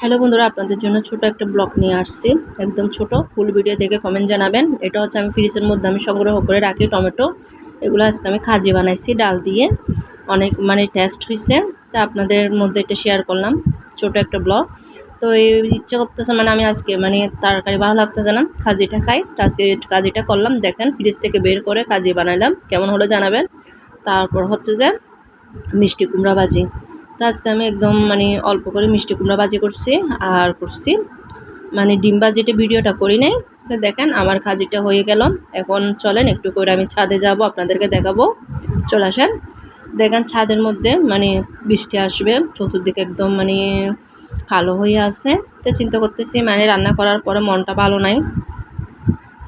Hello বন্ধুরা, আপনাদের জন্য ছোট একটা ব্লগ নিয়ে আসছি। একদম ছোট, ফুল ভিডিও দেখে কমেন্ট জানাবেন। এটা হচ্ছে আমি ফ্রিজের মধ্যে আমি সংগ্রহ করে রাখি টমেটো। এগুলো আজকে আমি খাজি বানাইছি, ডাল দিয়ে। অনেক মানে টেস্ট হয়েছে তা আপনাদের মধ্যে এটা শেয়ার করলাম, ছোট একটা ব্লগ। তো এই ইচ্ছা করতেছে মানে আমি আজকে মানে তরকারি ভালো লাগতেছে না, খাজিটা খাই। তো আজকে কাজিটা করলাম, দেখেন ফ্রিজ থেকে বের করে কাজি বানাইলাম। কেমন হলো জানাবেন। তারপর হচ্ছে যে মিষ্টি কুমড়া ভাজি। তো আজকে আমি একদম মানে অল্প করে মিষ্টি কুমড়া ভাজি করছি আর করছি। মানে ডিম ভাজিটা ভিডিওটা করি নাই। তো দেখেন আমার খাজিটা হয়ে গেল। এখন চলেন একটু করে আমি ছাদে যাব, আপনাদেরকে দেখাবো। চলে আসেন। দেখেন ছাদের মধ্যে মানে বৃষ্টি আসবে, চতুর্দিকে একদম মানে কালো হয়ে আছে। তো চিন্তা করতেছি মানে রান্না করার পরে মনটা ভালো নাই।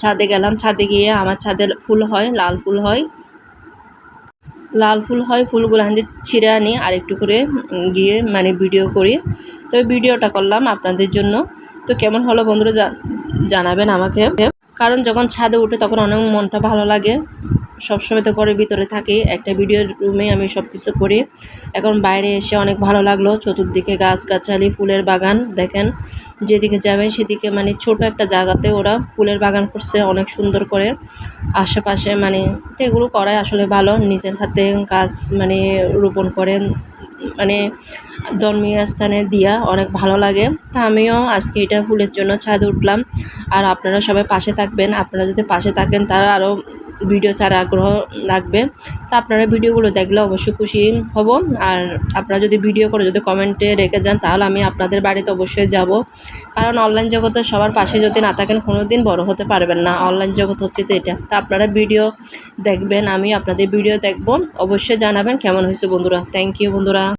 ছাদে গেলাম, ছাদে গিয়ে আমার ছাদে ফুল হয়, লাল ফুল হয়। লাল ফুল হয়, ফুলগুলো হাতে ছিঁড়ে আনি আর একটু করে গিয়ে মানে ভিডিও করি। তো ভিডিওটা করলাম আপনাদের জন্য। তো কেমন হলো বন্ধুরা জানাবেন আমাকে। কারণ যখন ছাদে উঠে তখন অনেক মনটা ভালো লাগে। সবসময় তো ঘরের ভিতরে থাকি। একটা ভিডিওর রুমে আমি সব কিছু করি। এখন বাইরে এসে অনেক ভালো লাগল। চতুর্দিকে গাছগাছালি, ফুলের বাগান, দেখেন। যেদিকে যাবেন সেদিকে মানে ছোট একটা জায়গাতে ওরা ফুলের বাগান করছে অনেক সুন্দর করে। আশেপাশে মানে তো এগুলো করাই আসলে ভালো। নিজের হাতে গাছ মানে রোপণ করেন। মানে ধর্মীয় স্থানে দিয়া অনেক ভালো লাগে। তা আমিও আজকে এটা ফুলের জন্য ছাদে উঠলাম। আর আপনারা সবাই পাশে থাকবেন। আপনারা যদি পাশে থাকেন তারা আরও ভিডিও ছাড়া আগ্রহ লাগবে। তা আপনারা ভিডিওগুলো দেখলে অবশ্যই খুশি হব। আর আপনারা যদি ভিডিও করে যদি কমেন্টে রেখে যান, তাহলে আমি আপনাদের বাড়িতে অবশ্যই যাব। কারণ অনলাইন জগতে সবার পাশে যদি না থাকেন কোনো দিন বড় হতে পারবেন না। অনলাইন জগৎ হচ্ছে যে এটা। তা আপনারা ভিডিও দেখবেন, আমি আপনাদের ভিডিও দেখব। অবশ্যই জানাবেন কেমন হয়েছে বন্ধুরা। থ্যাংক ইউ বন্ধুরা।